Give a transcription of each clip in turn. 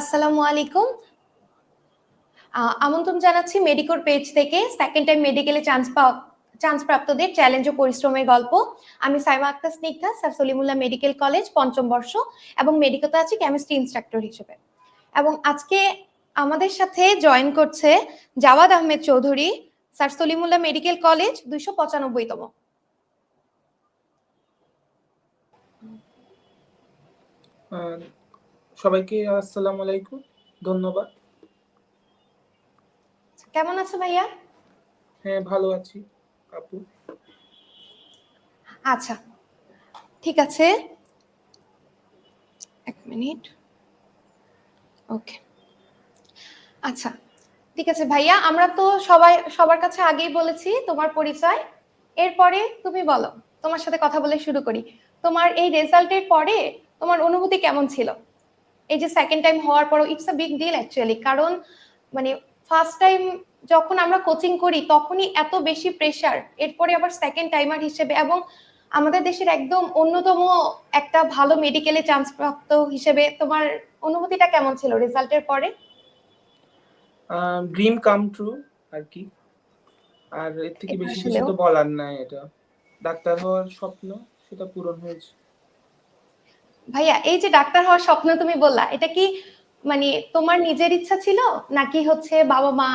আসসালামু আলাইকুম। আমন্ত্রণ জানাচ্ছি মেডিকোর পেজ থেকে। সেকেন্ড টাইম মেডিকেলে চান্স পাওয়া চান্স প্রাপ্তদের চ্যালেঞ্জ ও পরিশ্রমের গল্প। আমি Saima Akter Snigdha Sir Salimullah medical college পঞ্চম বর্ষ এবং মেডিকোতে আছি কেমিস্ট্রি ইনস্ট্রাক্টর হিসেবে। এবং আজকে আমাদের সাথে জয়েন করছে Jawad Ahmed Chowdhury Sir Salimullah medical college দুইশো পঁচানব্বইতম। আহ, সবাইকে আসসালামু আলাইকুম ধন্যবাদ। কেমন আছো ভাইয়া? হ্যাঁ ভালো আছি। আপু? আচ্ছা ঠিক আছে। এক মিনিট। ওকে। আচ্ছা ঠিক আছে ভাইয়া আমরা তো সবাই সবার কাছে আগেই বলেছি তোমার পরিচয়। এরপরে তুমি বলো তোমার সাথে কথা বলে শুরু করি। তোমার এই রেজাল্টের পরে তোমার অনুভূতি কেমন ছিল? এই যে সেকেন্ড টাইম হওয়ার পরও it's a big deal actually কারণ মানে ফার্স্ট টাইম যখন আমরা কোচিং করি তখনই এত বেশি প্রেশার এরপরে আবার সেকেন্ড টাইমার হিসেবে এবং আমাদের দেশের একদম অন্যতম একটা ভালো মেডিকেলে চান্স প্রাপ্ত হিসেবে তোমার অনুভূতিটা কেমন ছিল রেজাল্টের পরে? ড্রিম কাম ট্রু আর কি। আর এর থেকে বেশি কিছু তো বলার নাই এটা। ডাক্তার হওয়ার স্বপ্ন সেটা পূরণ হয়েছে। ভাইয়া এই যে ডাক্তার হওয়ার স্বপ্ন তুমি বললা এটা কি মানে তোমার নিজের ইচ্ছা ছিল নাকি হচ্ছে বাবা মা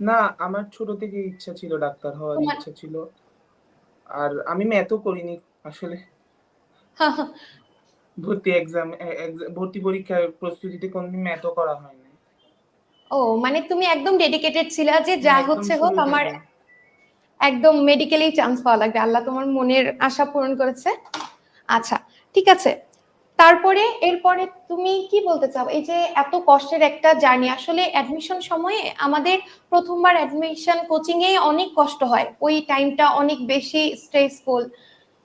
না আমার ছোট থেকে ইচ্ছা ছিল ডাক্তার হওয়ার ইচ্ছা ছিল। আর আমি ম্যাথও করিনি আসলে। ভর্তি এক্সাম ভর্তি পরীক্ষার প্রস্তুতিতে কোনদিন ম্যাথও করা হয়নি। ও মানে তুমি একদম ডেডিকেটেড ছিল যে যা হ্যাঁ, হচ্ছে হোক আমার একদম মেডিকেলেই চান্স পাওয়া লাগবে। আল্লাহ তোমার মনের আশা পূরণ করেছে। আচ্ছা ঠিক আছে। তারপরে, এরপরে তুমি কি বলতে চাও? এই যে এত কষ্টের একটা জার্নি আসলে অ্যাডমিশন সময়ে আমাদের প্রথমবার অ্যাডমিশন কোচিং এ অনেক কষ্ট হয়। ওই টাইমটা অনেক বেশি স্ট্রেসফুল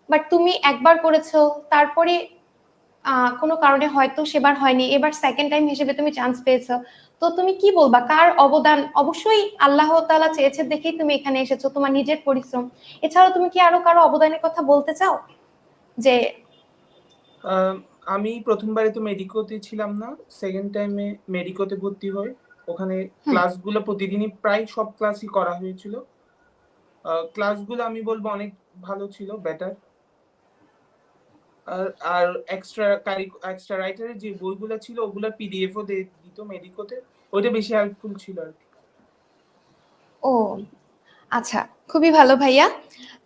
বাট তুমি একবার করেছ, তারপরে কোনো কারণে হয়তো সেবার হয়নি। এবার সেকেন্ড টাইম হিসেবে তুমি চান্স পেয়েছ। তো তুমি কি বলবা? কার অবদান? অবশ্যই আল্লাহ তাআলা চেয়েছে দেখেই তুমি এখানে এসেছ, তোমার নিজের পরিশ্রম। এছাড়াও তুমি কি আরও কারও অবদানের কথা বলতে চাও? যে আমি প্রথমবারে তো মেডিকোতে ছিলাম না সেকেন্ড টাইমে মেডিকোতে ভর্তি হই। ওখানে ক্লাসগুলো প্রতিদিনই প্রায় সব ক্লাসই করা হয়েছিল। ক্লাসগুলো আমি বলব অনেক ভালো ছিল বেটার আর আর এক্সট্রা কারি এক্সট্রা রাইটারের যে বইগুলো ছিল ওগুলো পিডিএফও দিত মেডিকোতে ওইটা বেশি হেল্পফুল ছিল আর কি। ও আচ্ছা খুবই ভালো ভাইয়া।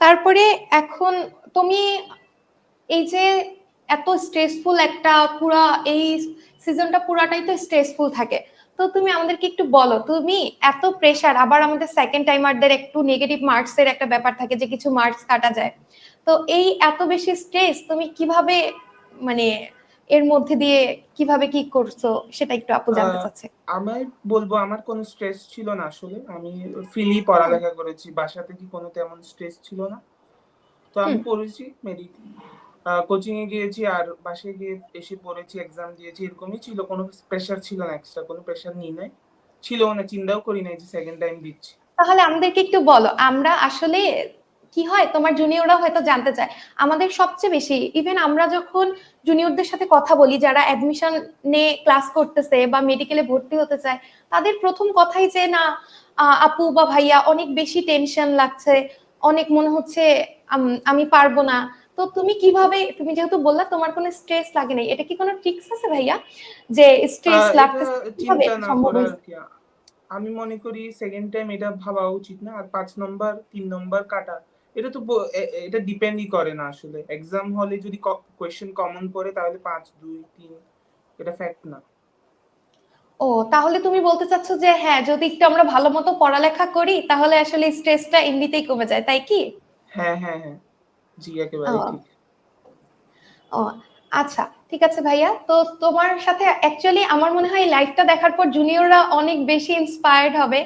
তারপরে এখন তুমি এই যে এত স্ট্রেসফুল একটা পুরা এই সিজনটা পুরাটাই তো স্ট্রেসফুল থাকে। তো তুমি আমাদেরকে একটু বলো তুমি এত প্রেসার আবার আমাদের সেকেন্ড টাইমারদের একটু নেগেটিভ মার্কসের একটা ব্যাপার থাকে যে কিছু মার্কস কাটা যায়। তো এই এত বেশি স্ট্রেস তুমি কীভাবে মানে এর মধ্যে দিয়ে কীভাবে কি করছ সেটা একটু আপু জানতে চাচ্ছে। আমি বলব আমার কোনো স্ট্রেস ছিল না আসলে। আমি ফ্রিলি পড়ালেখা করেছি বাসা থেকে কোনো তেমন স্ট্রেস ছিল না। তো আমি পড়েছি মেডি কোচিং এ গিয়েছি আর বাসায় গিয়ে এসে পড়েছি এক্সাম দিয়েছি, এরকমই ছিল। কোনো প্রেশার ছিল না এক্সট্রা কোনো প্রেশার নিই নাই। ছিল না, চিন্তাও করি নাই যে সেকেন্ড টাইম দিচ্ছি। তাহলে আমাদেরকে একটু বলো, আমরা আসলে কি হয়? তোমার জুনিয়ররা হয়তো জানতে চায়। আমাদের সবচেয়ে বেশি ইভেন আমরা যখন জুনিয়রদের সাথে কথা বলি, যারা অ্যাডমিশন নিয়ে ক্লাস করতেছে বা মেডিকেলে ভর্তি হতে চায়, তাদের প্রথম কথাই যে, না আপু বা ভাইয়া, অনেক বেশি টেনশন লাগছে। অনেক মনে হচ্ছে আমি পারব না। তো তুমি কীভাবে তুমি যেহেতু বললা তোমার কোনো স্ট্রেস লাগে নাই এটা কি কোনো ট্রিক্স আছে ভাইয়া? যে স্ট্রেস আহ, লাগতেছে কীভাবে সম্ভব আমি মনে করি সেকেন্ড টাইম এটা ভাবা উচিত না আর পাঁচ নম্বর তিন নম্বর কাটা এটা তো এটা ডিপেন্ডই করে না আসলে। এক্সাম হলে যদি কোয়েশ্চেন কমন পড়ে তাহলে পাঁচ দুই তিন এটা ফ্যাক্ট না। ও তাহলে তুমি বলতে চাচ্ছ যে হ্যাঁ যদি একটু আমরা ভালো মতো পড়ালেখা করি তাহলে আসলে স্ট্রেসটা এমনিতেই কমে যায় তাই কি? হ্যাঁ হ্যাঁ হ্যাঁ। জি একেবারে। ঠিক। ও আচ্ছা ঠিক আছে ভাইয়া। তো তোমার সাথে অ্যাকচুয়ালি আমার মনে হয় লাইভটা দেখার পর জুনিয়ররা অনেক বেশি ইন্সপায়ার্ড হবে।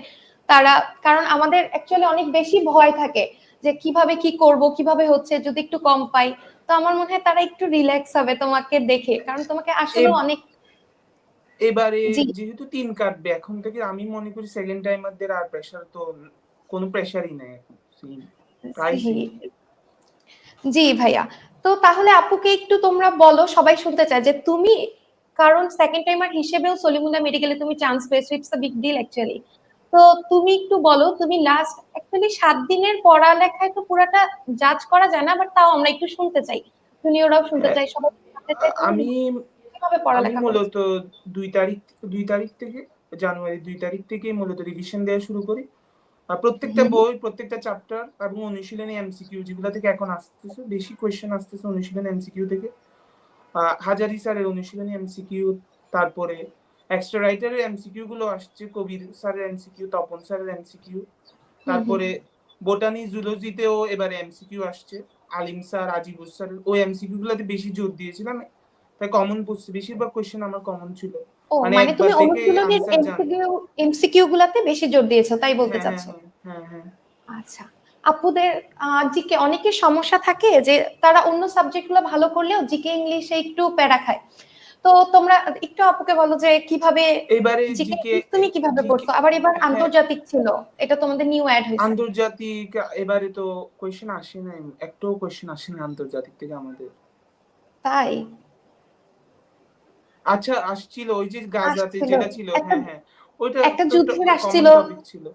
তারা কারণ আমাদের অ্যাকচুয়ালি অনেক বেশি ভয় থাকে যে কীভাবে কি করব কীভাবে হচ্ছে যদি একটু কম পাই। তো আমার মনে হয় তারা একটু রিল্যাক্স হবে তোমাকে দেখে। কারণ তোমাকে আসলে অনেক এবারে যেহেতু তিন কাটবে এখন থেকে আমি মনে করি সেকেন্ড টাইমারদের আর প্রেশার তো কোনো প্রেশারই নেই এখন. প্রায় জি ভাইয়া। তো তাহলে আপুকে একটু তোমরা বলো সবাই শুনতে চায় যে তুমি কারণ সেকেন্ড টাইমার হিসেবেও সলিমুল্লাহ মেডিকেলে তুমি চান্স পেয়েছ it's a big deal actually তো তুমি একটু বলো তুমি লাস্ট অ্যাকচুয়ালি সাত দিনের পড়ালেখায় তো পুরাটা জাজ করা যায় না বাট তাও আমরা একটু শুনতে চাই। জুনিয়ররাও শুনতে চাই সবাই আমি কীভাবে পড়ালেখা? মূলত দুই তারিখ দুই তারিখ থেকে জানুয়ারি দুই তারিখ থেকে মূলত রিভিশন দেওয়া শুরু করি। আর প্রত্যেকটা বই প্রত্যেকটা চ্যাপ্টার এবং অনুশীলনী এমসিকিউ যেগুলো থেকে এখন আসতেছে বেশি কোয়েশ্চেন আসতেছে অনুশীলনী এমসিকিউ থেকে। হাজারি স্যারের অনুশীলনী এমসিকিউ তারপরে এক্সট্রা রাইটারের এমসিকিউ গুলো আসছে কবির স্যারের এমসিকিউ তপন স্যারের এমসিকিউ তারপরে বোটানি জুলজিতেও এবারে এমসিকিউ আসছে আলিম স্যার আজিবুর স্যারের ওই এমসিকিউ গুলোতে বেশি জোর দিয়েছিলাম তাই কমন পড়ছে বেশিরভাগ কোয়েশ্চেন আমার কমন ছিল। ও মানে মানে তুমি অনুশীলনের এমসিকিউ এমসিকিউ গুলাতে বেশি জোর দিয়েছ তাই বলতে হ্যাঁ, চাচ্ছ? হ্যাঁ, হ্যাঁ। আচ্ছা। আপুদের জিকে অনেকের সমস্যা থাকে যে তারা অন্য সাবজেক্টগুলো ভালো করলেও জিকে ইংলিশে একটু প্যারা খায়। তো তোমরা একটু আপুকে বলো যে কীভাবে এবারে জিকে তুমি কীভাবে পড়ছো? আবার এবার। আন্তর্জাতিক ছিল এটা তোমাদের নিউ অ্যাড হয়েছে। আন্তর্জাতিক এবারে তো কোয়েশ্চেন আসে না একটাও কোয়েশ্চেন আসে না আন্তর্জাতিক থেকে আমাদের। তাই? আচ্ছা আসছিল ওই যে গাজাতে যেটা ছিল হ্যাঁ হ্যাঁ। ওইটা একটা যুদ্ধের আসছিল। ছিল।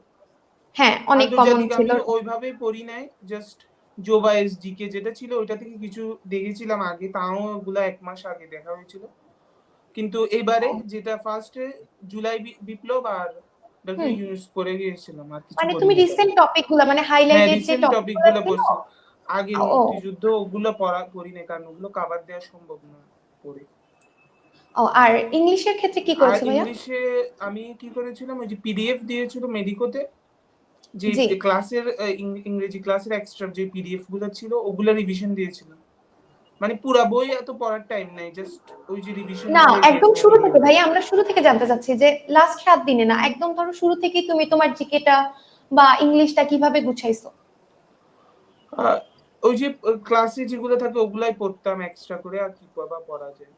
হ্যাঁ অনেক কমন ছিল। আমি ওইভাবে পড়ি নাই জাস্ট জোবা এসডিকে যেটা ছিল ওইটা থেকে কিছু দেখেছিলাম আগে তাও ওগুলা এক মাস আগে দেখা হয়েছিল। কিন্তু এবারে যেটা ফার্স্টে জুলাই বিপ্লব আর হুম। ইউনুস পড়ে গিয়েছিলাম আর কিছু মানে তুমি রিসেন্ট টপিকগুলা মানে হ্যাঁ হাইলাইটেড যে রিসেন্ট টপিক টপিকগুলো বলছি। আগে। মুক্তিযুদ্ধ ওগুলো পড়া করি না কারণ ওগুলো কভার দেওয়া সম্ভব না পড়ে। ও আর ইংলিশের ক্ষেত্রে কি করেছ ভাইয়া? ইংলিশে আমি কি করেছিলাম? ওই যে পিডিএফ দিয়েছিল মেডিকোতে। যে ক্লাসের ইংরেজি ক্লাসের এক্সট্রা যে পিডিএফগুলো ছিল ওগুলো রিভিশন দিয়েছিলাম। মানে পুরা বই এত পড়ার টাইম নাই জাস্ট ওই যে রিভিশন না একদম শুরু থেকে ভাইয়া আমরা শুরু থেকে জানতে চাচ্ছি যে লাস্ট সাত দিনে না একদম ধরো শুরু থেকেই তুমি তোমার জিকেটা বা ইংলিশটা কীভাবে গুছাইছো? ওই যে ক্লাসে যেগুলো থাকে ওগুলাই পড়তাম এক্সট্রা করে আর কি বা পড়া যায়।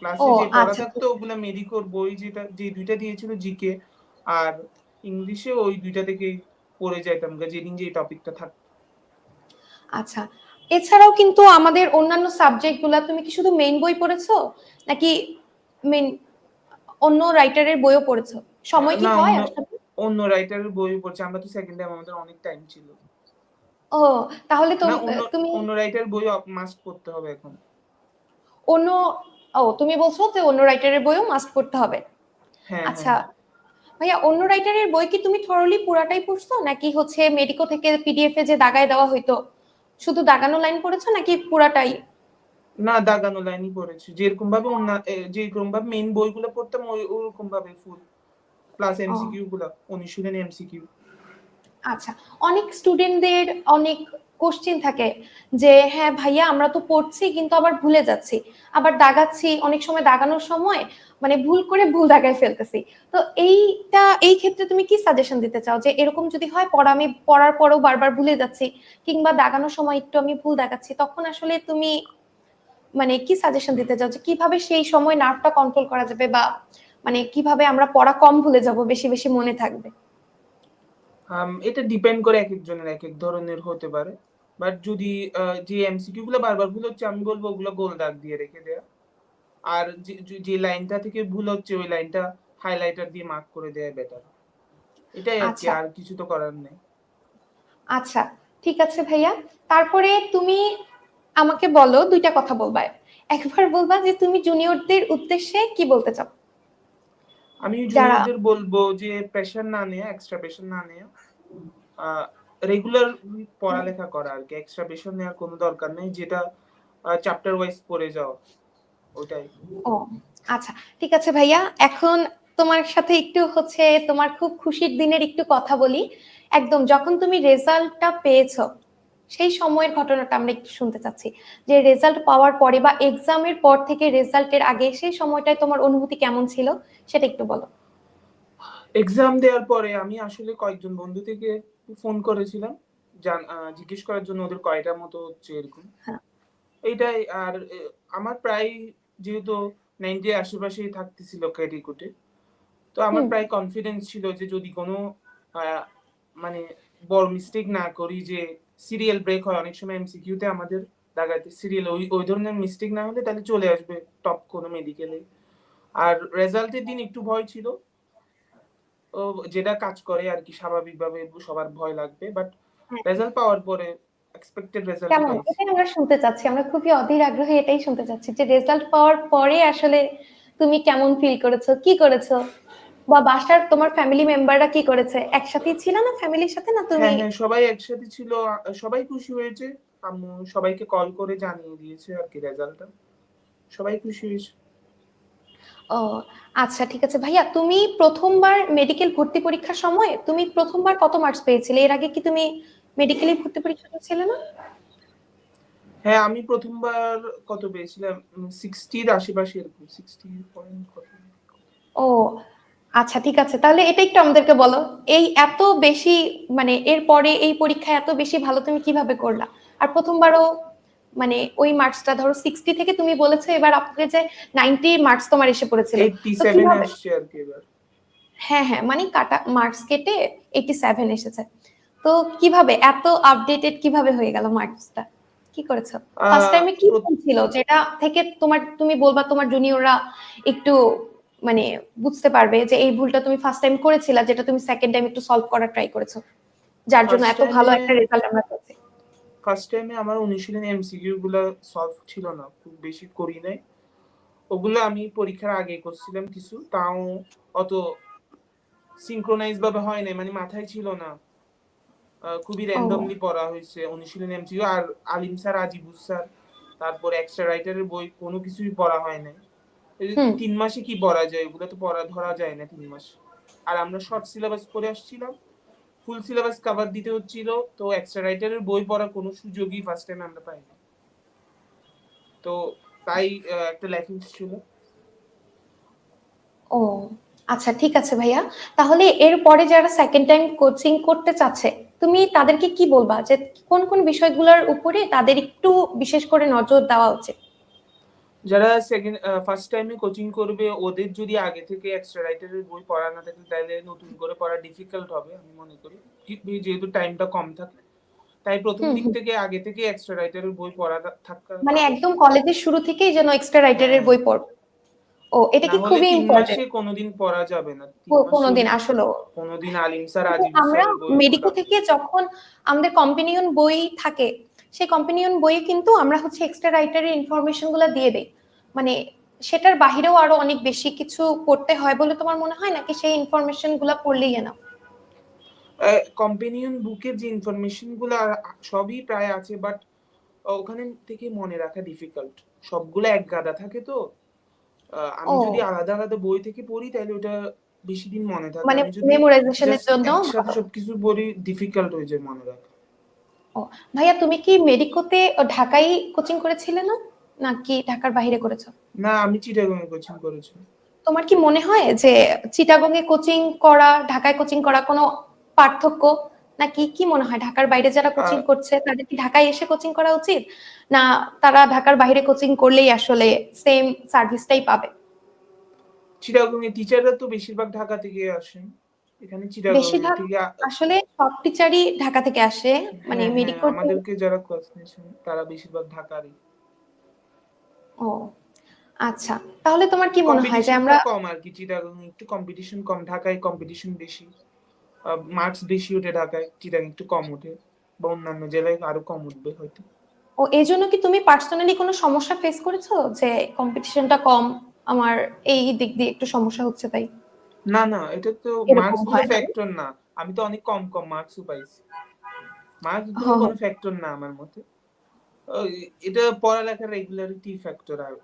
ক্লাসে যে পড়া আচ্ছা। থাকতো ওগুলা মেডিকোর বই যেটা যে দুইটা দিয়েছিল জিকে আর ইংলিশে ওই দুইটা থেকে পড়ে যাইতাম যেদিন যে টপিকটা থাকতো আচ্ছা এছাড়াও কিন্তু আমাদের অন্যান্য সাবজেক্টগুলা তুমি কি শুধু মেইন বই পড়েছো? নাকি মেইন অন্য রাইটারের বইও পড়েছো? সময় কি হয় অন্য- রাইটারের বই পড়ছে আমরা তো সেকেন্ড টাইম আমাদের অনেক টাইম ছিল। ও তাহলে তো তুমি অন্য রাইটার বই মাস্ট পড়তে হবে এখন। অন্য ও তুমি বলছো যে অন্য রাইটারের বইও মাস্ট পড়তে হবে। হ্যাঁ আচ্ছা হ্যাঁ। ভাইয়া অন্য রাইটারের বই কি তুমি থরলি পুরাটাই পড়ছো? নাকি হচ্ছে মেডিকো থেকে পিডিএফ এ যে দাগায় দেওয়া হইতো শুধু দাগানো লাইন পড়েছো নাকি পুরাটাই? না দাগানো লাইনই পড়েছি। যেরকম ভাবে যেরকম ভাবে মেইন বইগুলো পড়তাম ওই ওরকম ভাবে ফুল প্লাস এমসিকিউ গুলো অনুশীলনী এমসিকিউ আচ্ছা অনেক স্টুডেন্টদের অনেক কোশ্চেন থাকে যে হ্যাঁ ভাইয়া, আমরা তো পড়ছি কিন্তু আবার ভুলে যাচ্ছি। আবার দাগাচ্ছি, অনেক সময় দাগানোর সময় মানে ভুল করে ভুল দাগায় ফেলতেছি। তো এইটা, এই ক্ষেত্রে তুমি কি সাজেশন দিতে চাও? যে এরকম যদি হয়, পড়া আমি, পড়ার পরেও বারবার ভুলে যাচ্ছি, কিংবা দাগানোর সময় একটু আমি ভুল দাগাচ্ছি, তখন আসলে তুমি মানে কি সাজেশন দিতে চাও? যে কীভাবে সেই সময় নার্ভটা কন্ট্রোল করা যাবে বা মানে কীভাবে আমরা পড়া কম ভুলে যাব, বেশি বেশি মনে থাকবে? এটা ডিপেন্ড করে এক একজনের এক এক ধরনের হতে পারে। বাট যদি যে এমসিকিউ গুলো বারবার ভুল হচ্ছে আমি বলব ওগুলো গোল দাগ দিয়ে রেখে দেয়া আর যে লাইনটা থেকে ভুল হচ্ছে ওই লাইনটা হাইলাইটার দিয়ে মার্ক করে দেয়া বেটার এটাই আর কি আচ্ছা। আর কিছু তো করার নেই। আচ্ছা ঠিক আছে ভাইয়া। তারপরে তুমি আমাকে বলো দুইটা কথা বলবা। একবার বলবা যে তুমি জুনিয়রদের উদ্দেশ্যে কি বলতে চাও? আমি যারা- জুনিয়রদের বলব যে প্রেশার না নেয়া এক্সট্রা প্রেশার না নেয়া রেগুলার পড়ালেখা করা আর কি এক্সট্রা প্রেশার নেওয়ার কোনো দরকার নেই, যেটা চ্যাপ্টার ওয়াইজ পড়ে যাওয়া ওটাই। ও আচ্ছা ঠিক আছে ভাইয়া, এখন তোমার সাথে একটু হচ্ছে তোমার খুব খুশির দিনের একটু কথা বলি। একদম, যখন তুমি রেজাল্টটা পেয়েছ, সেই সময়ের ঘটনাটা আমরা একটু শুনতে চাচ্ছি। যে রেজাল্ট পাওয়ার পরে বা এক্সামের পর থেকে রেজাল্টের আগে সেই সময়টায় তোমার অনুভূতি কেমন ছিল, সেটা একটু বলো। এক্সাম দেওয়ার পরে আমি আসলে কয়েকজন বন্ধু থেকে ফোন করেছিলাম জিজ্ঞেস করার জন্য ওদের কয়টা মতো হচ্ছে এরকম। হ্যাঁ। এইটাই আর আমার প্রায় যেহেতু নাইনটি আশেপাশেই থাকতেছিল ক্যারিকুটে তো আমার প্রায় কনফিডেন্স ছিল যে যদি কোনো মানে বড় মিস্টেক না করি যে সিরিয়াল ব্রেক হয় অনেক সময় এমসিকিউতে আমাদের দাগাইতে সিরিয়াল ওই ওই ধরনের মিস্টেক না হলে তাহলে চলে আসবে টপ কোনো মেডিকেলে আর রেজাল্টের দিন একটু ভয় ছিল যেটা কাজ করে আর কি স্বাভাবিকভাবে সবার ভয় লাগবে বাট হ্যাঁ। রেজাল্ট পাওয়ার পরে এক্সপেক্টেড রেজাল্ট কেমন? এটাই আমরা শুনতে চাচ্ছি আমরা খুবই অধীর আগ্রহে এটাই শুনতে চাচ্ছি যে রেজাল্ট পাওয়ার পরে আসলে তুমি কেমন ফিল করেছ কি করেছ? বা বাসার তোমার ফ্যামিলি মেম্বাররা কি করেছে? একসাথেই ছিল না ফ্যামিলির সাথে না তুমি? হ্যাঁ হ্যাঁ সবাই একসাথে ছিল সবাই খুশি হয়েছে আম্মু সবাইকে কল করে জানিয়ে দিয়েছে আর কি রেজাল্টটা সবাই খুশি হয়েছে। ও আচ্ছা ঠিক আছে। ভাইয়া তুমি প্রথমবার মেডিকেল ভর্তি পরীক্ষার সময় তুমি প্রথমবার কত মার্কস পেয়েছিলে? এর আগে কি তুমি মেডিকেলে ভর্তি পরীক্ষা ছিলে না? হ্যাঁ আমি প্রথমবার কত পেয়েছিলাম সিক্সটির আশেপাশে এরকম সিক্সটি পয়েন্ট কত? ও আচ্ছা ঠিক আছে। তাহলে এটা একটু আমাদেরকে বলো এই এত বেশি মানে এরপরে এই পরীক্ষায় এত বেশি ভালো তুমি কীভাবে করলা? আর প্রথমবারও মানে ওই মার্কসটা ধরো সিক্সটি থেকে তুমি বলেছ এবার আপনাকে যে নাইনটি মার্কস তোমার এসে পড়েছিল। হ্যাঁ হ্যাঁ মানে কাটা মার্কস কেটে এইটি সেভেন এসেছে। তো কীভাবে এত আপডেটেড কীভাবে হয়ে গেল মার্কসটা কি করেছ? ফার্স্ট টাইমে কি ছিল যেটা থেকে তোমার তুমি বলবা তোমার জুনিয়ররা একটু মানে বুঝতে পারবে যে এই ভুলটা তুমি ফার্স্ট টাইম করেছিলা যেটা তুমি সেকেন্ড টাইম একটু সলভ করার ট্রাই করেছ। যার জন্য এত ভালো একটা রেজাল্ট আমরা পেয়েছি। ফার্স্ট টাইমে আমার অনুশীলন এমসিকিউ গুলো সলভ ছিল না খুব বেশি করি নাই। ওগুলো আমি পরীক্ষার আগে করছিলাম কিছু তাও অত সিনক্রোনাইজ ভাবে হয় নাই মানে মাথায় ছিল না। খুবই র্যান্ডমলি পড়া হয়েছে অনুশীলন এমসিকিউ আর আলিম স্যার আজিবুস স্যার তারপর এক্সট্রা রাইটারের বই কোনো কিছুই পড়া হয় নাই। তিন মাসে কি পড়া যায়? ওগুলো তো পড়া ধরা যায় না তিন মাস। আর আমরা শর্ট সিলেবাস করে আসছিলাম। ফুল সিলেবাস কভার দিতে হচ্ছিল, তো এক্সট্রা রাইটারের বই পড়ার কোনো সুযোগই ফার্স্ট টাইম আমরা পাইনি। তো তাই একটা ল্যাকিংস ছিল। ও আচ্ছা ঠিক আছে ভাইয়া। তাহলে এরপরে যারা সেকেন্ড টাইম কোচিং করতে চাচ্ছে, তুমি তাদেরকে কি বলবা? যে কোন কোন বিষয়গুলোর উপরে তাদের একটু বিশেষ করে নজর দেওয়া উচিত? যারা সেকেন্ড ফার্স্ট টাইমে কোচিং করবে ওদের যদি আগে থেকে এক্সট্রা রাইটারের বই পড়া না থাকে তাহলে নতুন করে পড়া ডিফিকাল্ট হবে আমি মনে করি। যেহেতু টাইমটা কম থাকে তাই প্রথম দিক থেকে আগে থেকে এক্সট্রা রাইটারের বই পড়া থাকা মানে একদম কলেজের শুরু থেকেই যেন এক্সট্রা রাইটারের বই পড় ও এটা কি খুবই ইম্পর্টেন্ট কোনোদিন পড়া যাবে না কোনোদিন আসলে কোনোদিন আলিম স্যার কিন্তু আজিব আমরা মেডিকো থেকে যখন আমাদের কম্পিনিয়ন বই থাকে সেই কম্পিনিয়ন বইয়ে কিন্তু আমরা হচ্ছে এক্সট্রা রাইটারের ইনফরমেশনগুলো দিয়ে দেই। মানে সেটার বাহিরেও আরও অনেক বেশি কিছু পড়তে হয় বলে তোমার মনে হয়? নাকি সেই ইনফরমেশনগুলো পড়লেই না কম্পেনিয়ন বুকের যে ইনফরমেশনগুলো সবই প্রায় আছে বাট ওখানে থেকে মনে রাখা ডিফিকাল্ট সবগুলো এক গাদা থাকে তো। আমি যদি আলাদা আলাদা বই থেকে পড়ি তাহলে ওটা বেশি দিন মনে থাকে মানে মেমোরাইজেশনের জন্য সবকিছু পড়ি ডিফিকাল্ট হয়ে যায় মনে রাখা। ভাইয়া তুমি কি মেডিকোতে ঢাকায় কোচিং করেছিলে না? নাকি ঢাকার বাইরে করেছ? না আমি চিটাগং কোচিং করেছি। তোমার কি মনে হয় যে চিটাগং এ কোচিং করা ঢাকায় কোচিং করা কোনো পার্থক্য? নাকি কি মনে হয় ঢাকার বাইরে যারা কোচিং করছে তাদের কি ঢাকায় এসে কোচিং করা উচিত? না তারা ঢাকার বাইরে কোচিং করলেই আসলে সেম সার্ভিসটাই পাবে? চিটাগং এর টিচাররা তো বেশিরভাগ ঢাকা থেকে আসেন। এখানে বেশিরভাগ আসলে সব টিচারই ঢাকা থেকে আসে মানে হ্যাঁ, হ্যাঁ, আমাদেরকে যারা ক্লাস নিয়েছেন তারা বেশিরভাগ ঢাকারই। ও আচ্ছা তাহলে তোমার কি মনে হয় যে আমরা কম আর কি চিটাগাং একটু কম্পিটিশন কম ঢাকায় কম্পিটিশন বেশি। মার্কস বেশি ওঠে ঢাকায় চিটাগাং একটু কম ওঠে বা অন্যান্য জেলায় আরও কম উঠবে হয়তো। ও এই জন্য কি তুমি পার্সোনালি কোনো সমস্যা ফেস করেছ? যে কম্পিটিশনটা কম আমার এই দিক দিয়ে একটু সমস্যা হচ্ছে তাই? না না এটা তো মার্কস হয় না? ফ্যাক্টর না। আমি তো অনেক কম কম মার্কসও পাইছি। মার্কস। কোনো ফ্যাক্টর না আমার মতে। এটা পড়ালেখার রেগুলারিটি ফ্যাক্টর আর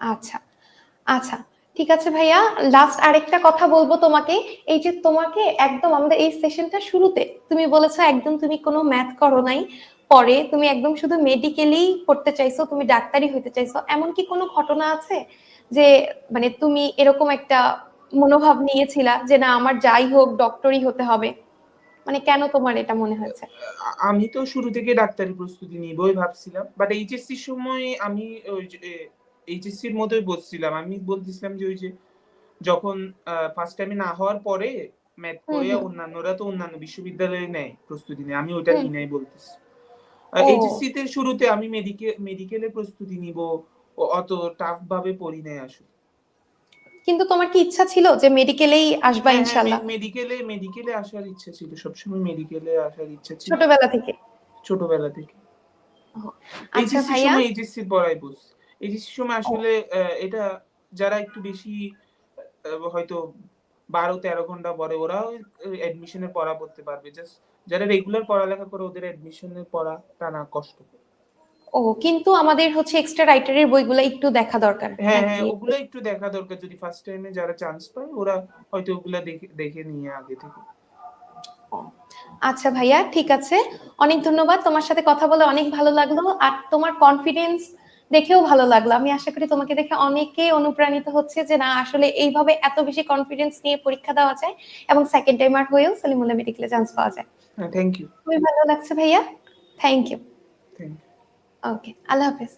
আচ্ছা আচ্ছা ঠিক আছে ভাইয়া। লাস্ট আরেকটা কথা বলব তোমাকে। এই যে তোমাকে একদম আমাদের এই সেশনটা শুরুতে তুমি বলেছ একদম তুমি কোনো ম্যাথ করো নাই। পরে তুমি একদম শুধু মেডিকেলি পড়তে চাইছো তুমি ডাক্তারি হইতে চাইছো। এমন কি কোনো ঘটনা আছে? যে মানে তুমি এরকম একটা মনোভাব নিয়েছিলা যে না আমার যাই হোক ডক্টরই হতে হবে। মানে কেন তোমার এটা মনে হয়েছে? আমি তো শুরু থেকে ডাক্তারি প্রস্তুতি নিবই ভাবছিলাম। বাট এইচএসসি সময় আমি ওই এইচএসসির মতোই বসছিলাম। আমি বলতেছিলাম যে ওই যে যখন ফার্স্ট টাইমে না হওয়ার পরে ম্যাথ করে অন্যান্যরা তো অন্যান্য বিশ্ববিদ্যালয়ে নেয় প্রস্তুতি নেয়। আমি ওইটা হুম। নিই বলতেছি। এইচএসসি তে শুরুতে আমি মেডিকেল মেডিকেলের প্রস্তুতি নিব। অত টাফ ভাবে পড়ি নাই আসলে। কিন্তু তোমার কি ইচ্ছা ছিল যে মেডিকেলেই আসবা ইনশাল্লাহ? মেডিকেলে মেডিকেলে আসার ইচ্ছা ছিল। সবসময় মেডিকেলে আসার ইচ্ছা ছিল। ছোটবেলা থেকে? ছোটবেলা থেকে। আচ্ছা ভাইয়া? এইচএসসি পড়াই বুঝ। এইচএসসি সময় আসলে এটা যারা একটু বেশি হয়তো বারো তেরো ঘণ্টা পরে ওরাও অ্যাডমিশনের পড়া পড়তে পারবে। জাস্ট যারা রেগুলার পড়ালেখা করে ওদের অ্যাডমিশনের পড়া টানা কষ্ট। ও কিন্তু আমাদের হচ্ছে এক্সট্রা রাইটারের বইগুলো একটু দেখা দরকার। হ্যাঁ? হ্যাঁ ওগুলো একটু দেখা দরকার যদি ফার্স্ট টাইমে যারা চান্স পায় ওরা হয়তো ওগুলা দেখে দেখে নিয়ে আগে থেকে। আচ্ছা ভাইয়া ঠিক আছে। অনেক ধন্যবাদ। তোমার সাথে কথা বলে অনেক ভালো লাগল। আর তোমার কনফিডেন্স দেখেও ভালো লাগল। আমি আশা করি তোমাকে দেখে অনেকে অনুপ্রাণিত হচ্ছে যে না আসলে এইভাবে এত বেশি কনফিডেন্স নিয়ে পরীক্ষা দেওয়া যায় এবং সেকেন্ড টাইমার হয়েও সলিমুল্লাহ মেডিকেলে চান্স পাওয়া যায়। থ্যাংক ইউ খুবই ভালো লাগছে ভাইয়া। Thank you thank you okay আল্লাহ হাফেজ